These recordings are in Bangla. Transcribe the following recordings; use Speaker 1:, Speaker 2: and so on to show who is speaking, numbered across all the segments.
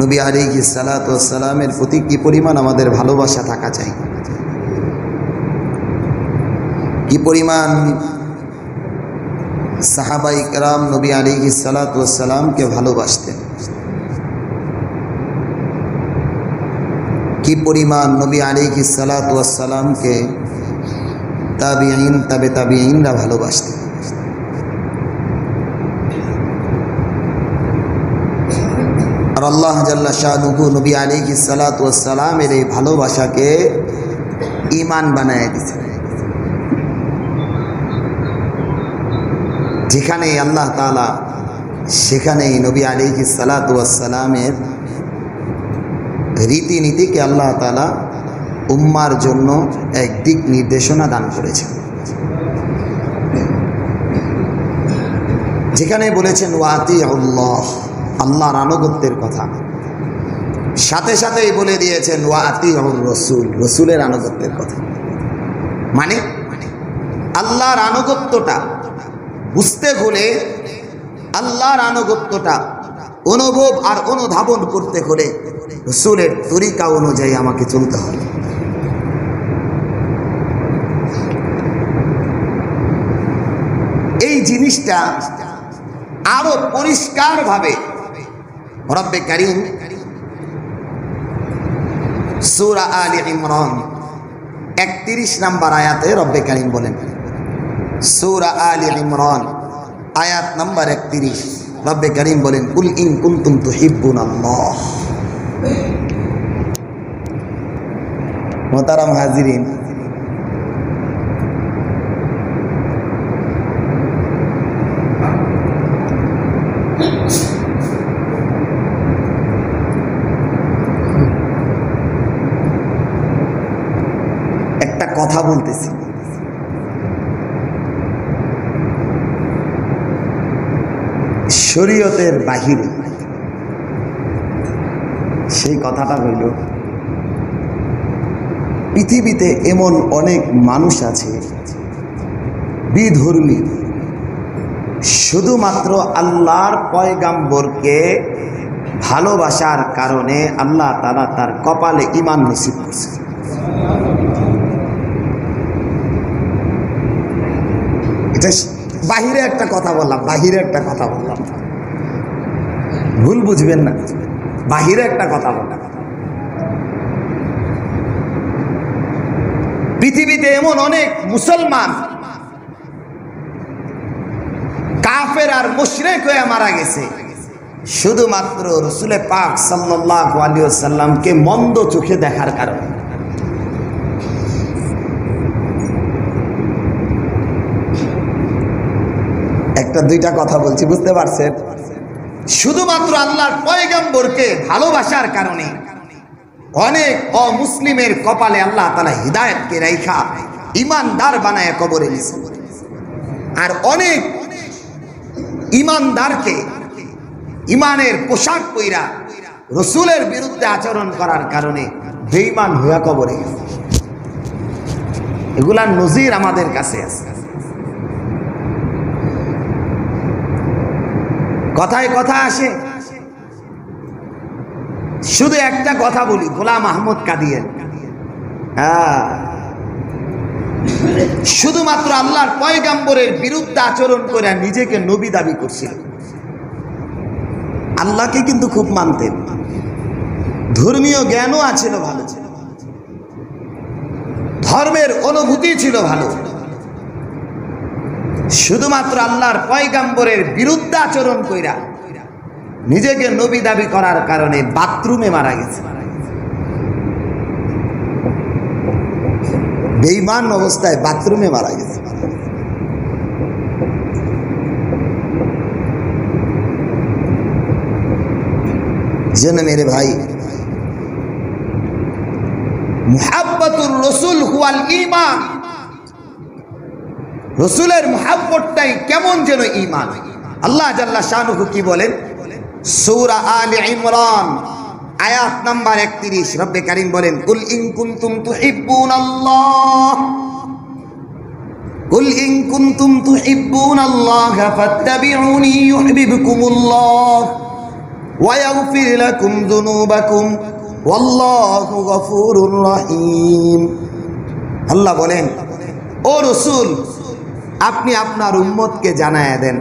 Speaker 1: নবী আলিহি সালাতামের প্রতি কি পরিমাণ আমাদের ভালোবাসা থাকা চাই? কি পরিমাণ সাহাবাই কালাম নবী আলিহি সালাতামকে ভালোবাসতেন? কি পরিমাণ নবী আলিহি সালাতামকে তাবিআইন তাবে তাবিআইনরা ভালোবাসতেন? আর আল্লাহ জাল্লা শাহনুহু নবী আলিহি সালাতামের এই ভালোবাসাকে ইমান বানায় দিয়েছেন যেখানেই আল্লাহ তালা সেখানেই নবী আলিহি সালাতামের রীতিনীতিকে আল্লাহ তালা উম্মার জন্য এক দিক নির্দেশনা দান করেছেন। যেখানে বলেছেন ওয়াতি আল্লাহ আল্লাহর আনুগত্যের কথা। সাথে সাথেই বলে দিয়েছেন ওয়াতি রসুল রসুলের আনুগত্যের কথা। মানে? আল্লাহর আনুগত্যটা বুঝতে হলে আল্লাহর আনুগত্যটা অনুভব আর অনুধাবন করতে হলে রসুলের তরিকা অনুযায়ী আমাকে চলতে হবে। এই জিনিসটা আরও পরিষ্কারভাবে রব্বে কারিম। সুরা আলী ইমরান, একত্রিশ নাম্বার আয়াতে রব্বে কারিম বলেন। সুরা আলী ইমরান, আয়াত নাম্বার একত্রিশ, রব্বে করিম বলেন, কুল ইন কুন্তুম তুহিব্বুন আল্লাহ মোতারাম হাজিরিন একটা কথা বলতেছি। শরীয়তের বাহিরে সেই কথাটা হইল পৃথিবীতে এমন অনেক মানুষ আছে, বিধর্মী, শুধুমাত্র আল্লাহর পয়গাম্বরকে ভালোবাসার কারণে আল্লাহ তারা তার কপালে ইমান নসিব করছে বাহিরে একটা কথা বললাম, বাহিরে একটা কথা বললাম। ভুল বুঝবেন না। বাহিরে একটা কথা বললাম। পৃথিবীতে এমন অনেক মুসলমান, কাফের আর মুশরেক হয়ে মারা গেছে। শুধুমাত্র রসুলে পাক সাল্লাহ আলিয়া সাল্লামকে মন্দ চোখে দেখার কারণে। একটা দুইটা কথা বলছি, বুঝতে পারছেন? শুধুমাত্র আল্লাহর পয়গম্বরকে ভালোবাসার কারণে অনেক অমুসলিমের কপালে আল্লাহ তালা হৃদায়তকে রেখা ইমানদার বানায় কবরে দিছে আর অনেক ইমানদারকে ইমানের পোশাক পইরা রসুলের বিরুদ্ধে আচরণ করার কারণে বেইমান হইয়া কবরে এগুলার নজির আমাদের কাছে আছে। কথায় কথা আসে। শুধু একটা কথা বলি, গোলাম আহমদ কাদিয়ের হ্যাঁ। শুধুমাত্র আল্লাহর পয়গাম্বরের বিরুদ্ধে আচরণ করে নিজেকে নবী দাবি করছিল। আল্লাহকে কিন্তু খুব মানতেন। ধর্মীয় জ্ঞানও আছিল ভালো। ছিল ধর্মের অনুভূতি ছিল ভালো। শুধুমাত্র আল্লাহর পয়গাম্বরের বিরুদ্ধে আচরণ কইরা নিজেকে নবী দাবি করার কারণে বাথরুমে মারা গেছে। বেইমান অবস্থায় বাথরুমে মারা গেছে। যেন মেরে ভাই, মুহাব্বাতুর রসুল হুয়াল ইমান রসুলের মুহাব্বতটাই কেমন যেন ইমান আল্লাহ জাল্লা শাহরুখ কি বলেন সৌরা আল ইমরান আয়াত নাম্বার একত্রিশ রব্বে কারিম বলেন কুল ইন কুনতুম তুহিব্বুন আল্লাহ কুল ইন কুনতুম তুহিব্বুন আল্লাহ ফাত্তাবিউনি ইউহিব্বুকুমুল্লাহ ويغفر لكم ذنوبكم والله غفور رحيم আল্লাহ বলেন ও রসুল আপনি আপনার উম্মতকে জানায় দেন।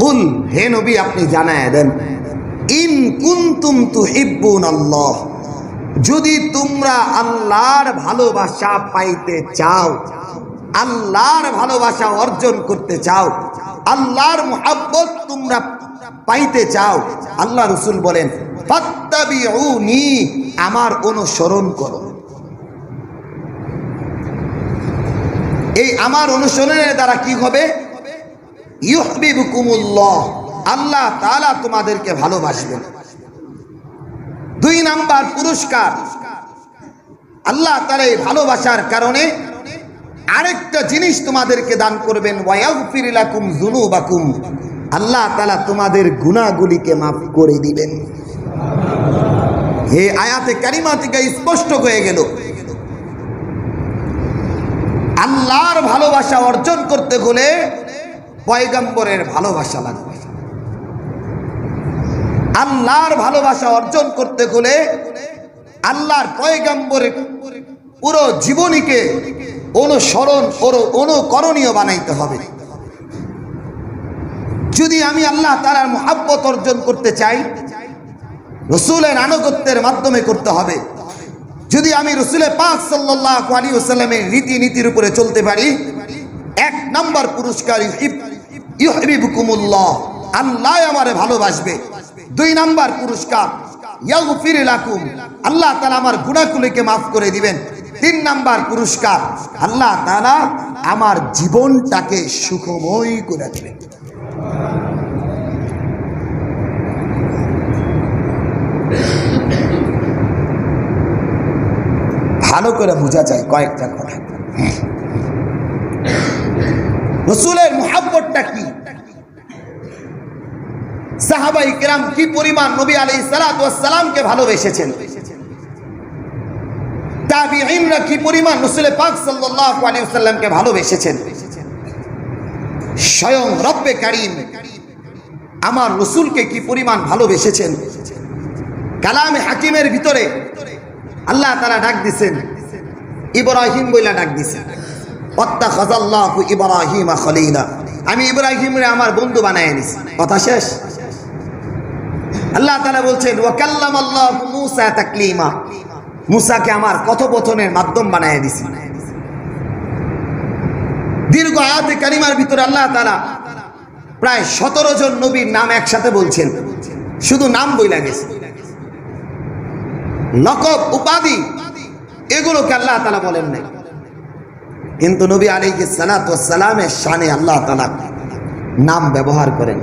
Speaker 1: কুল, হে নবী, আপনি জানায় দেন। ইন কুনতুম তুহিব্বুন আল্লাহ যদি তোমরা আল্লাহর ভালোবাসা পাইতে চাও, আল্লাহর ভালোবাসা অর্জন করতে চাও, আল্লাহর মোহাব্বত তোমরা পাইতে চাও, আল্লাহ রসুল বলেন আমার অনুসরণ করো। এই আমার অনুসরণের দ্বারা কি হবে? ইউহবিবুকুমুল্লাহ। আল্লাহ তাআলা তোমাদেরকে ভালোবাসবেন। দুই নাম্বার পুরস্কার। আল্লাহ তাআলা এই ভালোবাসার কারণে আরেকটা জিনিস তোমাদেরকে দান করবেন, ওয়ায়াগফির লাকুম যুনুবাকুম। আল্লাহ তালা তোমাদের গুনাহগুলিকে মাফ করে দিবেন। এই আয়াতে কারিমা থেকে স্পষ্ট হয়ে গেল। আল্লাহর ভালোবাসা অর্জন করতে হলে পয়গম্বরের ভালোবাসা লাগবে। আল্লাহর ভালোবাসা অর্জন করতে হলে আল্লাহর পয়গম্বরের পুরো জীবনীকে অনুসরণ অনুকরণীয় বানাইতে হবে। যদি আমি আল্লাহ তালার মোহাব্বত অর্জন করতে চাই, রসুলের আনুগত্যের মাধ্যমে করতে হবে। যদি আমি রসুলের পাক সাল্লাহ আলী ওসাল্লামের রীতিনীতির উপরে চলতে পারি, এক নম্বর পুরস্কার ইউহিব- আল্লাহ আমারে ভালোবাসবে। দুই নাম্বার পুরস্কার আল্লাহ তাআলা আমার গুনাহগুলিকে মাফ করে দিবেন। তিন নাম্বার পুরস্কার, আল্লাহ তাআলা আমার জীবনটাকে সুখময় করে দিবেন। ভালো করে বোঝা যায় কয়েকটা কথা। রসুলের মোহাব্বতটা কি? সাহাবাই কিরাম কি পরিমাণ নবী আলী সালাতামকে ভালোবেসেছেন? তাবিঈনরা কি পরিমাণ রসুলের পাক ওয়াসাল্লামকে ভালোবেসেছেন? স্বয়ং রব্বে কারিম আমার রসুলকে কি পরিমাণ ভালোবেসেছেন? কালামে হাকিমের ভিতরে আল্লাহ তারা ডাক দিছেন। ইব্রাহিম বইলা ডাক দিছেন। অত্তা খাজাল্লাহু ইব্রাহিমা খলিলা। আমি ইব্রাহিমরে আমার বন্ধু বানায় নিছি কথা শেষ? আল্লাহ তাআলা বলছেন ওয়াকাল্লাম আল্লাহ মুসা তাকলিমা। মুসাকে আমার কথোপথনের মাধ্যম বানায় দিছি। দীর্ঘ আয়াতে কারিমার ভিতরে আল্লাহ তাআলা প্রায় সতেরো জন নবীর নাম একসাথে বলছেন। শুধু নাম বইলা গেছে। লকব উপাধি, এগুলোকে আল্লাহ তালা বলেন নাই। কিন্তু নবী আলীকে সালাতামের শানে আল্লাহ তালা নাম ব্যবহার করেন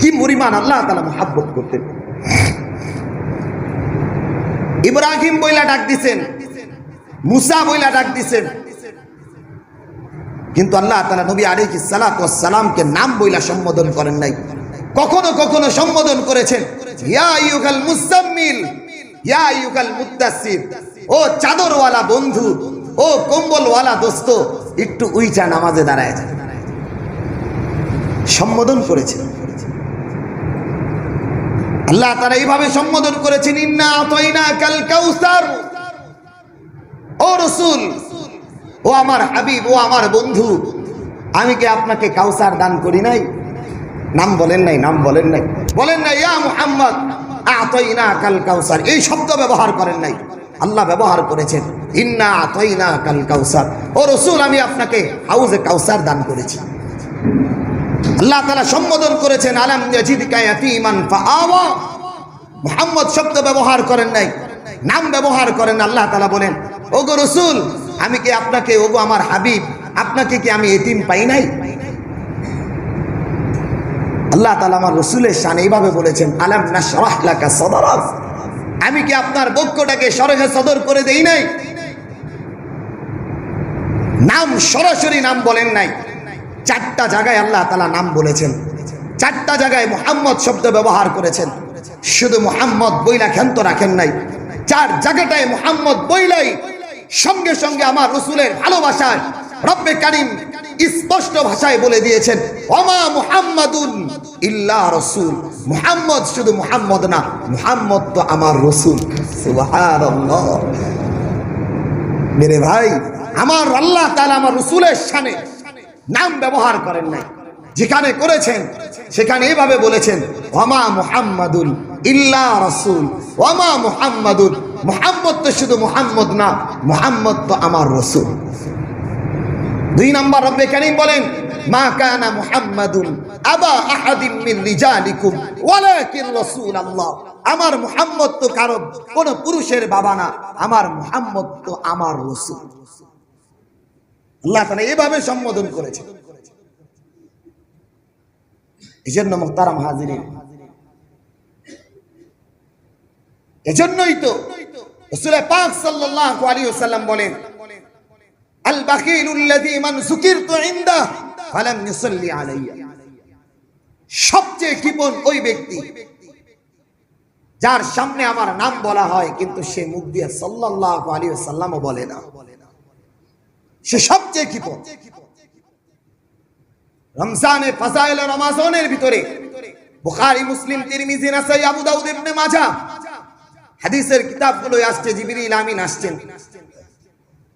Speaker 1: কি পরিমাণ আল্লাহ তালা মোহাব্বত করতেন। ইব্রাহিম বইলা ডাক দিছেন, মুসা বইলা ডাক দিছেন। কিন্তু আল্লাহ তালা নবী আলীকে সালাতামকে নাম বইলা সম্বোধন করেন নাই। কখনো কখনো সম্বোধন করেছেন, ইয়া ইউকাল মুসাম্মিল আল্লাহ তারা এইভাবে সম্বোধন করেছেন কাল কাউসার। ও ও আমার হাবিব, ও আমার বন্ধু, আমি কি আপনাকে কাউসার দান করি নাই? নাম বলেন নাই, নাম বলেন নাই। বলেন নাই, ইয়া আতইনা কাল কাউসার। এই শব্দ ব্যবহার করেন নাই। আল্লাহ ব্যবহার করেছেন। ইন্না আতইনা কাল কাউসার। ও রসুল, আমি আপনাকে হাউজে কাউসার দান করেছি। আল্লাহ তালা সম্বোধন করেছেন, আলাম ফাআওয়া। শব্দ ব্যবহার করেন নাই, নাম ব্যবহার করেন আল্লাহ তালা বলেন, ওগো রসুল, আমি কি আপনাকে, ওগো আমার হাবিব, আপনাকে কি আমি এতিম পাই নাই? আল্লাহ তালা আমার রসুলের শান এইভাবে বলেছেন, আলাম না সরাহলাকা সদরফ আমি কি আপনার বক্ষটাকে সরহে সদর করে দেই নাই? নাম সরাসরি নাম বলেন নাই। চারটা জায়গায় আল্লাহ তালা নাম বলেছেন। চারটা জায়গায় মোহাম্মদ শব্দ ব্যবহার করেছেন। শুধু মোহাম্মদ বইলা ক্ষান্ত রাখেন নাই। চার জায়গাটায় মোহাম্মদ বইলাই। সঙ্গে সঙ্গে আমার রসুলের ভালোবাসায় রব্বে কারিম স্পষ্ট ভাষায় বলে দিয়েছেন, ওমা মুহাম্মাদুন ইল্লা রসুল। মুহাম্মদ শুধু মুহাম্মদ না, মুহাম্মদ তো আমার রসুল। মেরে ভাই, আমার আল্লাহ তাআলা আমার রসুলের শানে নাম ব্যবহার করেন নাই। যেখানে করেছেন, সেখানে এভাবে বলেছেন, ওমা মুহাম্মাদুল ইল্লা রসুল। ওমা মুহাম্মাদুল মুহাম্মদ তো শুধু মুহাম্মদ না, মুহাম্মদ তো আমার রসুল। দুই নম্বর রব্বে কারীম বলেন, মা কানা মুহাম্মাদুন আবা আহাদিন মিন রিজালিকুম, ওয়ালাকিন রাসূলুল্লাহ। আমার মুহাম্মদ তো কারও কোন পুরুষের বাবা না, আমার মুহাম্মদ তো আমার রাসূল। আল্লাহ তাআলা এভাবে সম্বোধন করেছে এজন্য মুহতারাম হাজিরিন, এজন্যই তো রাসূল পাক সাল্লাল্লাহু আলাইহি ওয়াসাল্লাম বলেন আল সবচেয়ে কৃপণ ওই ব্যক্তি, যার সামনে আমার নাম বলা হয়, কিন্তু সে মুখ দিয়ে সাল্লাল্লাহু আলাইহি ওয়াসাল্লামও বলে না। সে সবচেয়ে কৃপণ। রমজানে ভিতরে বুখারী, মুসলিম, তিরমিজি, নাসাই, আবু দাউদ হাদিসের আসছে, জিবরিল আমিন আসছেন।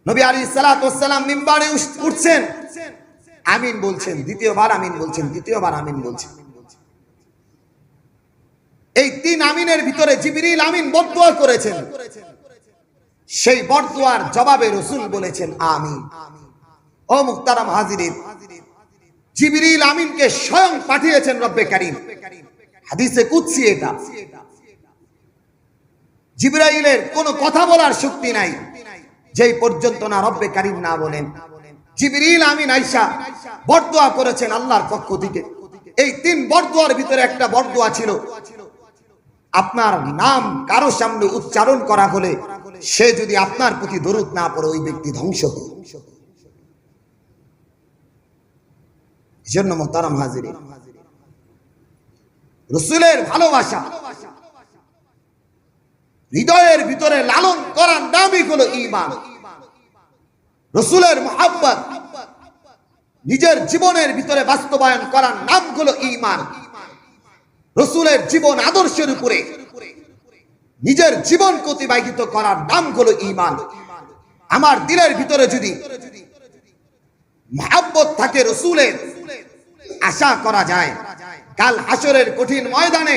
Speaker 1: নবী আলী সালাতাম মিম্বারে উঠছেন। আমিন বলছেন, দ্বিতীয়বার আমিন বলছেন, দ্বিতীয়বার আমিন বলছেন। এই তিন আমিনের ভিতরে জিবরিল আমিন বদুয়া করেছেন। সেই বদুয়ার জবাবে রসুল বলেছেন, আমিন। ও মুক্তারাম হাজিরিন, জিবরিল আমিনকে স্বয়ং পাঠিয়েছেন রব্বে কারিম। হাদিসে কুৎসি এটা। জিব্রাইলের কোনো কথা বলার শক্তি নাই। যেই পর্যন্ত না রব্বে কারিম না বলেন। জিবরিল আমিন আইসা বরদোয়া করেছেন আল্লাহর পক্ষ থেকে। এই তিন বরদোয়ার ভিতরে একটা বরদোয়া ছিল। আপনার নাম কারও সামনে উচ্চারণ করা হলে সে যদি আপনার প্রতি দরুদ না পড়ে, ওই ব্যক্তি ধ্বংস হোক জন্য মোতারাম হাজির রসুলের ভালোবাসা হৃদয়ের ভিতরে লালন করার নামই হলো ইমান রসুলের মোহাব্বত নিজের জীবনের ভিতরে বাস্তবায়ন করার নাম হলো ইমান রসুলের জীবন আদর্শের উপরে নিজের জীবন অতিবাহিত করার নাম হলো ইমান আমার দিলের ভিতরে যদি মহাব্বত থাকে রসুলের, আশা করা যায়। কাল হাসরের কঠিন ময়দানে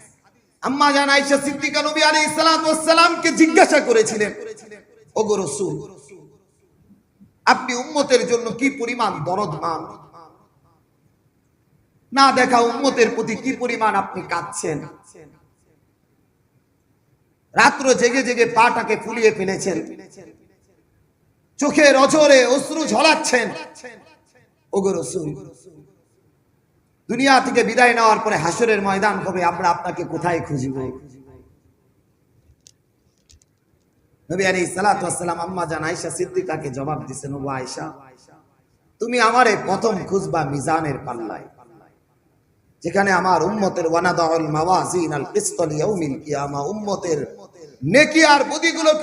Speaker 1: আম্মা জান আয়েশা সিদ্দিকা নবী আলাইহিস সালাতু ওয়াস সালামকে জিজ্ঞাসা করেছিলেন, ওগো রাসূল, আপনি উম্মতের জন্য কি পরিমাণ দরদমান? না দেখা উম্মতের প্রতি কি পরিমাণ আপনি কাঁদছেন? রাত্র জেগে জেগে পাটাকে ফুলিয়ে ফেলেছেন। চোখের অজরে অশ্রু ঝলাচ্ছেন। ওগো রসুল দুনিয়া থেকে বিদায় নেওয়ার পরে হাসরের ময়দান হবে, আমরা আপনাকে কোথায় খুঁজব? নবী আলী সালাতাম আম্মা জান আয়সা সিদ্দিকাকে জবাব আয়সা তুমি প্রথম খুঁজবা মিজানের পাল্লায়, যেখানে আমার উম্মতের উম্মতের নেকি আর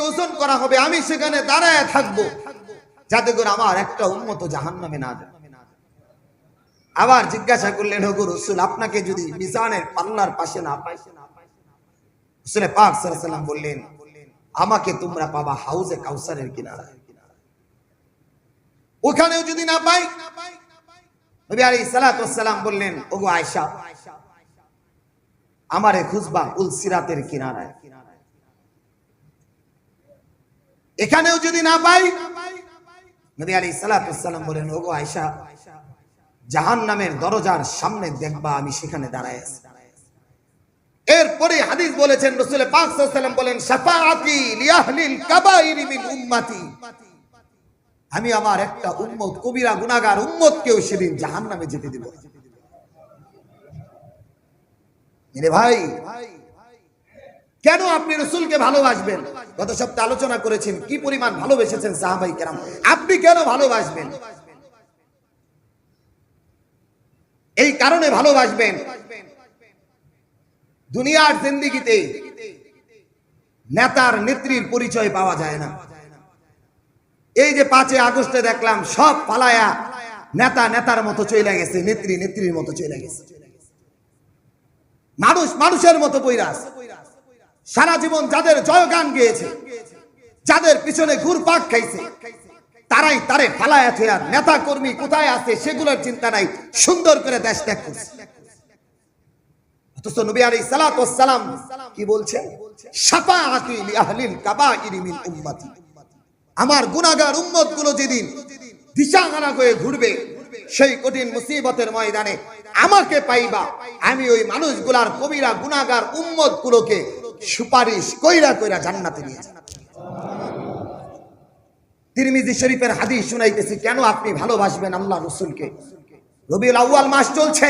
Speaker 1: ওজন করা হবে, আমি সেখানে দাঁড়ায় থাকব, যাতে করে আমার একটা উম্মত জাহান্নামে না যায়। আবার জিজ্ঞাসা করলেন হগু রসুল, আপনাকে যদি মিজানের পাল্লার পাশে না পাই রসুলে পাক সাল্লাম বললেন, আমাকে তোমরা পাবা হাউজে কাউসারের কিনারায়। ওখানেও যদি না পাই বললেন এখানেও যদি না পাই নবী আলী সালাম বলেন ওগো আয়সা জাহান নামের দরজার সামনে দেখবা আমি সেখানে দাঁড়ায় আছি। এরপরে হাদিস বলেছেন, রসুল পাক বলেন উম্মতি। আমি আমার একটা উম্মত, কবিরা, গুনাহগার উম্মতকেও সেদিন জাহান্নামে যেতে দেব। ভাই, কেন আপনি রসুলকে ভালোবাসবেন? গত সপ্তাহে আলোচনা করেছেন, কি পরিমাণ ভালোবেসেছেন সাহাবাই কেরাম? আপনি কেন ভালোবাসবেন? এই কারণে ভালোবাসবেন। দুনিয়ার জিন্দিগিতে নেতার নেত্রীর পরিচয় পাওয়া যায় না। এই যে পাঁচে আগস্টে দেখলাম, সব পালায়া নেতা নেতার মতো চলে গেছে, নেত্রী নেত্রীর মতো চলে গেছে। মানুষ মানুষের মতো বৈরাস সারা জীবন যাদের জয়গান গেয়েছে, যাদের পিছনে ঘুরপাক খাইছে তারাই তারে ফালায়া থিয়ার নেতা কর্মী কোথায় আছে সেগুলোর চিন্তা নাই। সুন্দর করে দেশ ত্যাগ করছে। আমার উম্মতগুলো যেদিন দিশাহারা হয়ে ঘুরবে, সেই কঠিন মুসিবতের ময়দানে আমাকে পাইবা। আমি ওই মানুষগুলার কবিরা গুনাহগার উম্মত গুলোকে সুপারিশ কইরা কইরা জান্নাতে নিয়ে তিরমিজি শরীফের হাদিস শুনাইতেছি, কেন আপনি ভালোবাসবেন আল্লাহ রসুলকে? রবিউল আউয়াল মাস চলছে।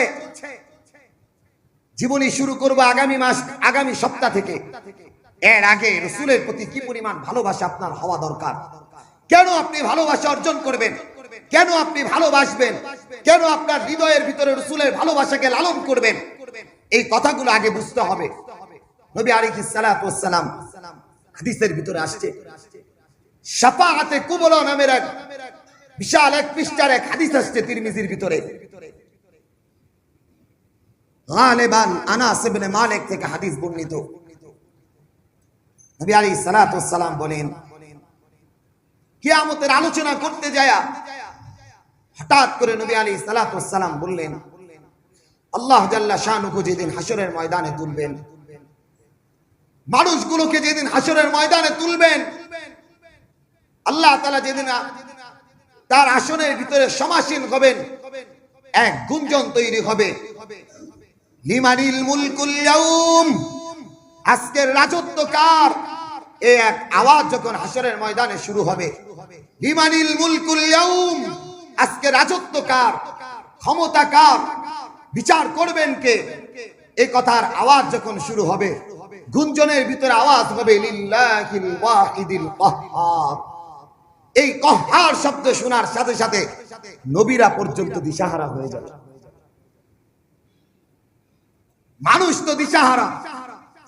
Speaker 1: জীবনী শুরু করব আগামী মাস, আগামী সপ্তাহ থেকে। এর আগে রসুলের প্রতি কি পরিমাণ ভালোবাসা আপনার হওয়া দরকার? কেন আপনি ভালোবাসা অর্জন করবেন? কেন আপনি ভালোবাসবেন? কেন আপনার হৃদয়ের ভিতরে রসুলের ভালোবাসাকে লালন করবেন? এই কথাগুলো আগে বুঝতে হবে। নবী আলাইহিস সালাতু ওয়াস সালাম হাদিসের ভিতরে আসছে। কুবরা নামের এক বিশাল এক পৃষ্ঠার এক হাদিস আসছে তিরমিজির ভিতরে। গালেবান আনাস ইবনে মালিক থেকে হাদিস বর্ণিত। নবী সালাতু সালাম বলেন, কিয়ামতের আলোচনা করতে যায়া হঠাৎ করে নবী ওয়াস সালাম বললেন, আল্লাহ জাল্লা শানুহু যেদিন হাসরের ময়দানে তুলবেন, মানুষগুলোকে যেদিন হাসরের ময়দানে তুলবেন আল্লাহ তালা যেদিন তার আসনের ভিতরে সমাসীন হবেন, এক গুঞ্জন তৈরি হবে। আজকের রাজত্ব কার? এ এক আওয়াজ যখন হাসরের ময়দানে শুরু হবে। মুলকুল আজকে রাজত্ব কার? ক্ষমতা কার? বিচার করবেন কে? এই কথার আওয়াজ যখন শুরু হবে, গুঞ্জনের ভিতরে আওয়াজ হবে এই কহার শব্দ শোনার সাথে সাথে নবীরা পর্যন্ত দিশাহারা হয়ে যাবে। মানুষ তো দিশাহারা।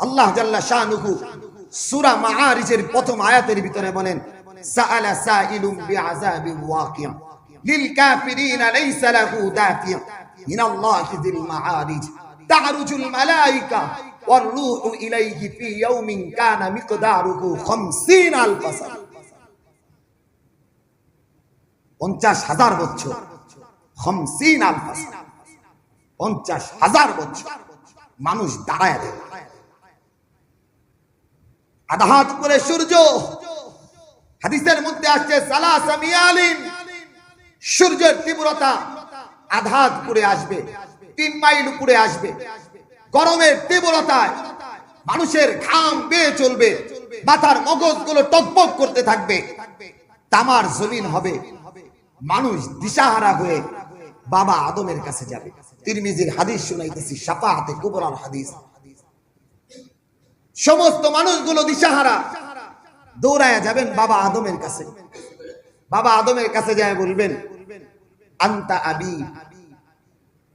Speaker 1: আল্লাহ জাল্লা শাহনুকু সুরা মাহারিজের প্রথম আয়াতের ভিতরে বলেন, সাআলা সাইলুম বিআযাবিন ওয়াকিয়া, লিল কাফিরিনা লাইসা লাহু দাফিয়া মিনাল্লাহি যিল মাআরিজ, তা'রুজুল মালায়েকা ওয়ার রূহু ইলাইহি ফি ইয়াউমিন কানা মিকদারুহু 50 আলফ সানা পঞ্চাশ হাজার বছর। হমসিন পঞ্চাশ হাজার বছর। মানুষ দাঁড়ায় করে সূর্য। হাদিসের মধ্যে আসছে সূর্যের তীব্রতা আধাত করে আসবে, তিন মাইল উপরে আসবে। গরমের তীব্রতায় মানুষের ঘাম বেয়ে চলবে। মাথার মগজগুলো টকবক করতে থাকবে। তামার জমিন হবে মানুষ দিশাহারা হয়ে বাবা আদমের কাছে যাবে। তিরমিজির হাদিস শুনাইতেছি, সাফাহাতে কুবরার হাদিস। সমস্ত মানুষগুলো দিশাহারা। দৌড়ায় যাবেন বাবা আদমের কাছে। বাবা আদমের কাছে যায় বলবেন, আন্তা আবি।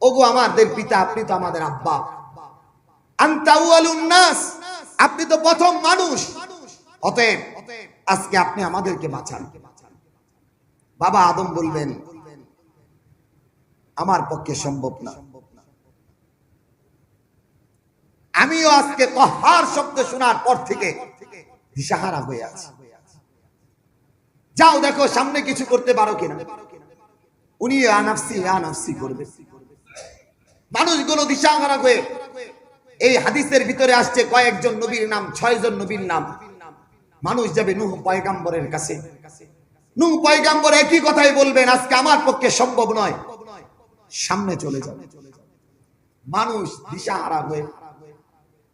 Speaker 1: ওগো আমাদের পিতা, আপনি তো আমাদের আব্বা। আন্তা উয়ালুন নাস। আপনি তো প্রথম মানুষ। অতএব আজকে আপনি আমাদেরকে বাঁচান। বাবা আদম বলবেন, আমার পক্ষে সম্ভব না। আমিও আজকে কহার শব্দ শোনার পর থেকে দিশাহারা হয়ে আছি। যাও দেখো, সামনে কিছু করতে পারো কিনা। উনি আনাফসি আনাফসি করবে। মানুষগুলো দিশাহারা হয়ে এই হাদিসের ভিতরে আসছে কয়েকজন নবীর নাম, ছয়জন নবীর নাম। মানুষ যাবে নুহ পয়গাম্বরের কাছে। নূহ পয়গাম্বর একই কথাই বলবেন, আজকে আমার পক্ষে সম্ভব নয়। সামনে চলে যাবে মানুষ দিশাহারা হয়ে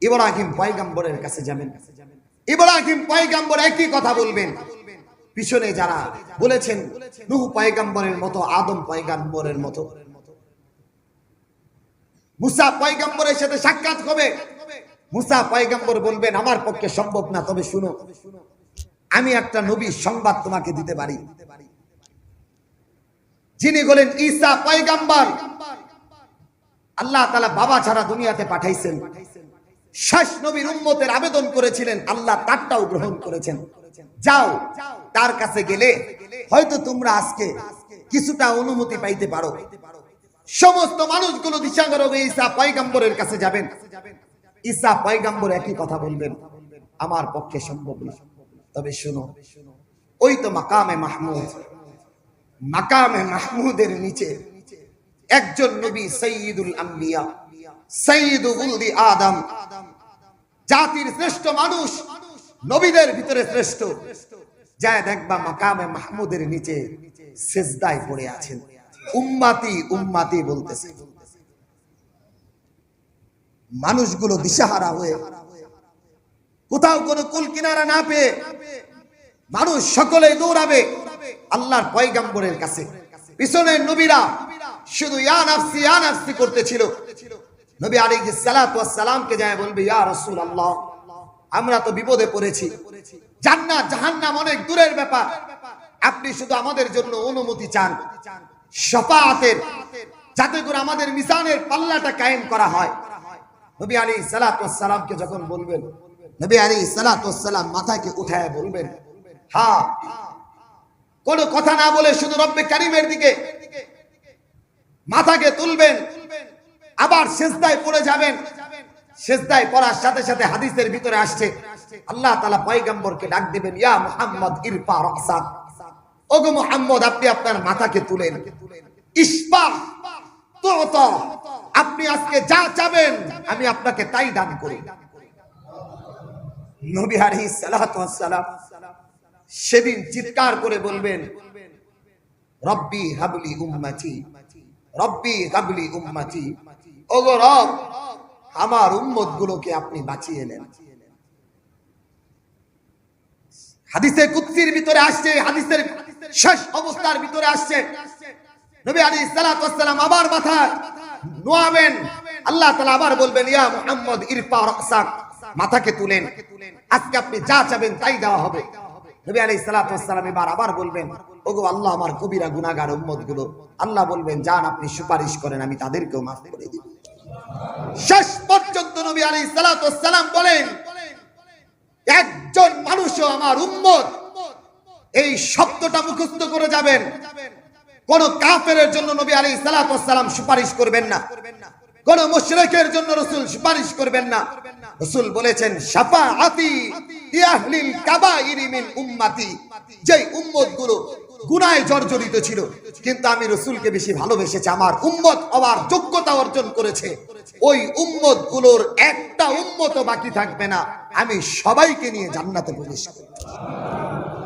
Speaker 1: ইব্রাহিম পয়গাম্বরের কাছে যাবেন। ইব্রাহিম পয়গাম্বর একই কথা বলবেন। পিছনে যারা বলেছেন, নূহ পয়গাম্বরের মতো, আদম পয়গাম্বরের মতো। মুসা পয়গম্বরের সাথে সাক্ষাৎ হবে। মুসা পয়গম্বর বলবেন, আমার পক্ষে সম্ভব না, তবে শুনো। আমি একটা নবীর সংবাদ তোমাকে দিতে পারি। যিনি বলেন, ঈসা পয়গম্বর। আল্লাহ তালা বাবা ছাড়া দুনিয়াতে পাঠাইছেন। শেষ নবীর উম্মতের আবেদন করেছিলেন, আল্লাহ তারটাও গ্রহণ করেছেন। যাও, তার কাছে গেলে হয়তো তোমরা আজকে কিছুটা অনুমতি পাইতে পারো। সমস্ত মানুষগুলো দিশাগর ঈসা পয়গম্বরের কাছে যাবেন। ঈসা পয়গম্বর একই কথা বলবেন, আমার পক্ষে সম্ভব না তবে শুনো, ওই তো মাকামে মাহমুদ। মাকামে মাহমুদের নিচে একজন নবী সৈয়দুল আম্বিয়া আদম। জাতির শ্রেষ্ঠ মানুষ, নবীদের ভিতরে শ্রেষ্ঠ। যায় দেখবা মাকামে মাহমুদের নিচে সেজদায় পড়ে আছেন। উম্মাতি উম্মাতি বলতেছে। মানুষগুলো দিশাহারা হয়ে কোথাও কোনো কুল কিনারা না পেয়ে মানুষ সকলে দৌড়াবে আল্লাহর পয়গাম্বরের কাছে। পিছনের নবীরা শুধু ইয়া নাফসি ইয়া নাফসি করতেছিল। নবী যায় বলবে, ইয়া আমরা তো বিপদে পড়েছি। জান্নাত, জাহান্নাম অনেক দূরের ব্যাপার। আপনি শুধু আমাদের জন্য অনুমতি চান। শফাআতের, যাতে করে আমাদের মিজানের পাল্লাটা কায়েম করা হয়। নবী আলাইহিস সালাতু ওয়াস সালামকে যখন বলবেন নবী আলাইহিস সালাতু ওয়াস সালাম মাথাকে উঠায় বলবেন কোনো কথা না বলে শুধু রব্বে কারিমের দিকে মাথাকে তুলবেন, আবার পড়ে যাবেন। পড়ার সাথে সাথে হাদিসের ভিতরে আসছে, আল্লাহ তাআলা পয়গম্বরকে ডাক দিবেন, ইয়া মুহাম্মদ, ইরফা রাসাক ওগো মুহাম্মদ, আপনি আপনার মাথাকে তুলেন। ইসপা আপনি আজকে যা চাবেন, আমি আপনাকে তাই দান করি। নবী আলাইহিস সালাম সেদিন চিৎকার করে বলবেন, রব্বি হাবলি উম্মতি, রব্বি হাবলি উম্মতি, ওগো রব, আমার উম্মত গুলোকে আপনি বাঁচিয়ে নেন। হাদিসে কুৎসির ভিতরে আসছে হাদিসের শেষ অবস্থার ভিতরে আসছে। নবী ওয়াস সালাম আবার মাথা নোয়াবেন। আল্লাহ তাআলা আবার বলবেন, ইয়া মুহাম্মদ, ইরফা রাসাক মাথাকে তুলেন। আজকে আপনি যা চাবেন তাই দেওয়া হবে। একজন মানুষও আমার উম্মত, এই শব্দটা মুখস্থ করে যাবেন। কোন কাফেরের জন্য নবী আলী সালাম সুপারিশ করবেন না। কোন মুশরিকের জন্য রসুল সুপারিশ করবেন না। রসুল বলেছেন, শাফাআতি ইয়াহলিল কাবাইরি উম্মতি। গুলো গুনায় জর্জরিত ছিল। কিন্তু আমি রসুলকে বেশি ভালোবেসেছি, আমার উম্মত হওয়ার যোগ্যতা অর্জন করেছে। ওই উম্মতগুলোর একটা উম্মত বাকি থাকবে না। আমি সবাইকে নিয়ে জান্নাতে প্রবেশ করব